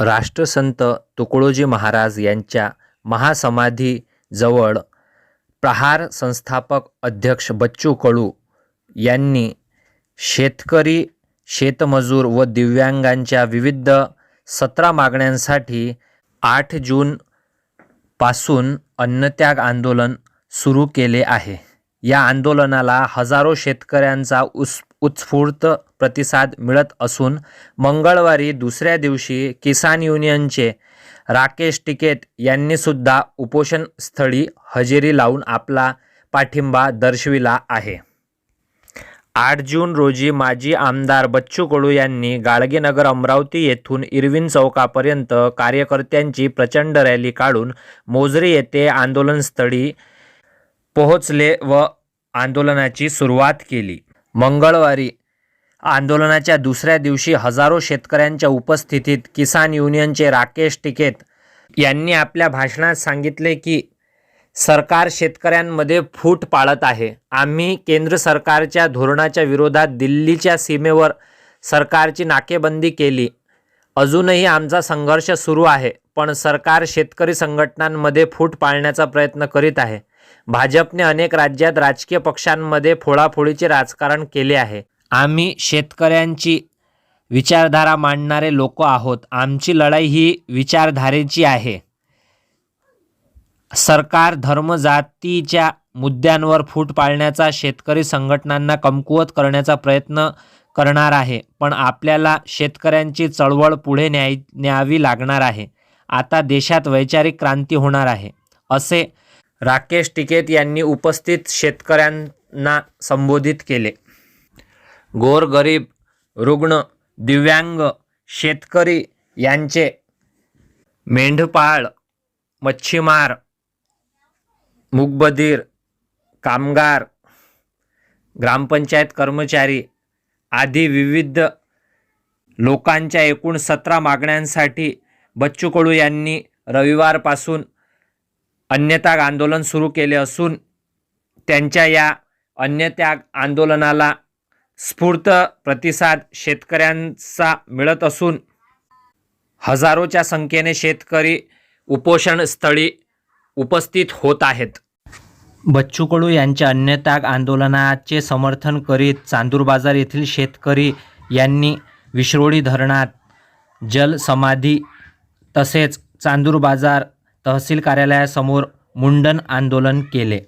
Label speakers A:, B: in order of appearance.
A: राष्ट्रसंत तुकडोजी महाराज यांच्या महासमाधीजवळ प्रहार संस्थापक अध्यक्ष बच्चू कडू यांनी शेतकरी शेतमजूर व दिव्यांगांच्या विविध सतरा मागण्यांसाठी आठ जून पासून अन्नत्याग आंदोलन सुरू केले आहे. या आंदोलनाला हजारो शेतकऱ्यांचा उस उत्स्फूर्त प्रतिसाद मिळत असून मंगळवारी दुसऱ्या दिवशी किसान युनियनचे राकेश टिकेत यांनीसुद्धा उपोषणस्थळी हजेरी लावून आपला पाठिंबा दर्शविला आहे. आठ जून रोजी माजी आमदार बच्चू कडू यांनी गाडगेनगर अमरावती येथून इरविन चौकापर्यंत कार्यकर्त्यांची प्रचंड रॅली काढून मोजरी येथे आंदोलनस्थळी पोहोचले व आंदोलनाची सुरुवात केली. मंगळवारी आंदोलनाच्या दुसऱ्या दिवशी हजारो शेतकऱ्यांच्या उपस्थितीत किसान युनियनचे राकेश टिकेत यांनी आपल्या भाषणात सांगितले की सरकार शेतकऱ्यांमध्ये फूट पाळत आहे. आम्ही केंद्र सरकारच्या धोरणाच्या विरोधात दिल्लीच्या सीमेवर सरकारची नाकेबंदी केली. अजूनही आमचा संघर्ष सुरू आहे पण सरकार शेतकरी संघटनांमध्ये फूट पाळण्याचा प्रयत्न करीत आहे. भाजपने अनेक राज्यात राजकीय पक्षांमध्ये फोडाफोडीचे राजकारण केले आहे. आम्ही शेतकऱ्यांची विचारधारा मांडणारे लोक आहोत. आमची लढाई ही विचारधारेची आहे. सरकार धर्म जातीच्या मुद्द्यांवर फूट पाळण्याचा शेतकरी संघटनांना कमकुवत करण्याचा प्रयत्न करणार आहे पण आपल्याला शेतकऱ्यांची चळवळ पुढे न्याय न्यावी लागणार आहे. आता देशात वैचारिक क्रांती होणार आहे असे राकेश टिकेत यांनी उपस्थित शेतकऱ्यांना संबोधित केले. गोरगरीब रुग्ण दिव्यांग शेतकरी यांचे मेंढपाळ मच्छीमार मूकबधीर कामगार ग्रामपंचायत कर्मचारी आदी विविध लोकांच्या एकूण सतरा मागण्यांसाठी बच्चू कडू यांनी रविवारपासून अन्यत्याग आंदोलन सुरू केले असून त्यांच्या या अन्यत्याग आंदोलनाला स्फूर्त प्रतिसाद शेतकऱ्यांचा मिळत असून हजारोच्या संख्येने शेतकरी उपोषणस्थळी उपस्थित होत आहेत. बच्चू कडू यांच्या अन्यत्याग आंदोलनाचे समर्थन करीत चांदूर बाजार येथील शेतकरी यांनी विश्रोळी धरणात जलसमाधी तसेच चांदूर बाजार तहसील कार्यालयासमोर मुंडन आंदोलन केले.